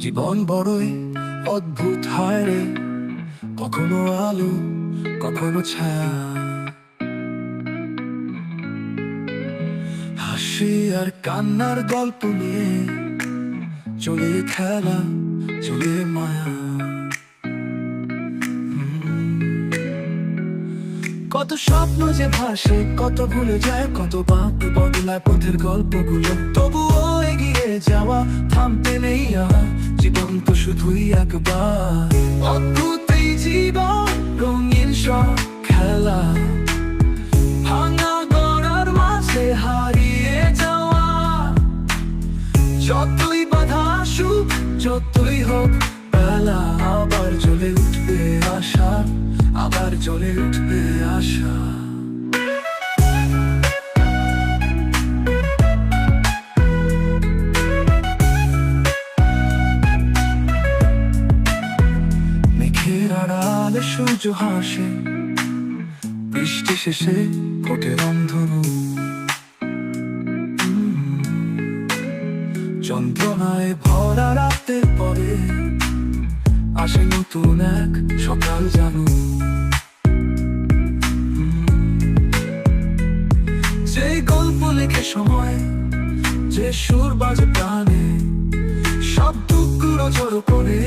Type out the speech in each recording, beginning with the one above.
জীবন বড়ই অদ্ভুত হয় রে। কখনো আলো, কখনো ছায়া। হাসি আর কান্নার গল্প নিয়ে চলে খেলা, চলে মায়া। কত স্বপ্ন যে ভাসে, কত ভুলে যায়, কত বাঁক বদলায় পথের গল্পগুলো। তবুও যাওয়া থামতে নেই জীবন তো শুধুই একবার। অদ্ভুত এই জীবন, রঙিন সব খেলা। মাঝে হারিয়ে যাওয়া। যতই বাধা আসুক, যতই হোক বেলা, আবার জ্বলে উঠবে আশা, আবার জ্বলে উঠবে আশা। আড়ালে সূর্য হাসে, বৃষ্টি শেষে রন্ধনু। যন্ত্রণায় ভরা রাতের পরে আসে নতুন এক সকাল জানু। যে গল্প লেখে সময়, যে সুর বাজে প্রাণে, সব টুকরো জড়ো করে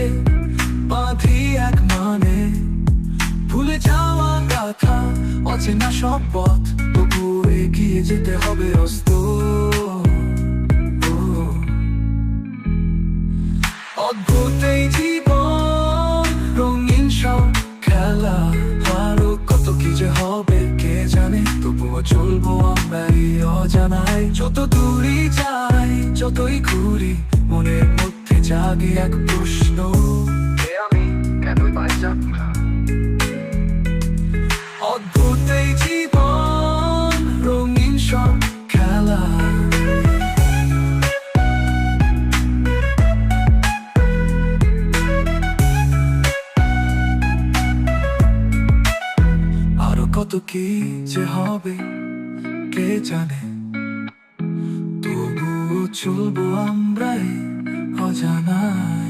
অচেনা সব পথ, তবু এগিয়ে যেতে হবে অস্ত অদ্ভুত এই জীবন, রঙিন সব খেলা, আরও কত কি যে হবে, কে জানে? তবুও চলবো আমরা এই অজানায়। যত দূরই যাই, যতই ঘুরি, মনের মধ্যে জাগে এক প্রশ্ন। আমি? কেনই পাইলাম না কত কি যে হবে কে জানে? তবুও চলবো আমরাই অজানায়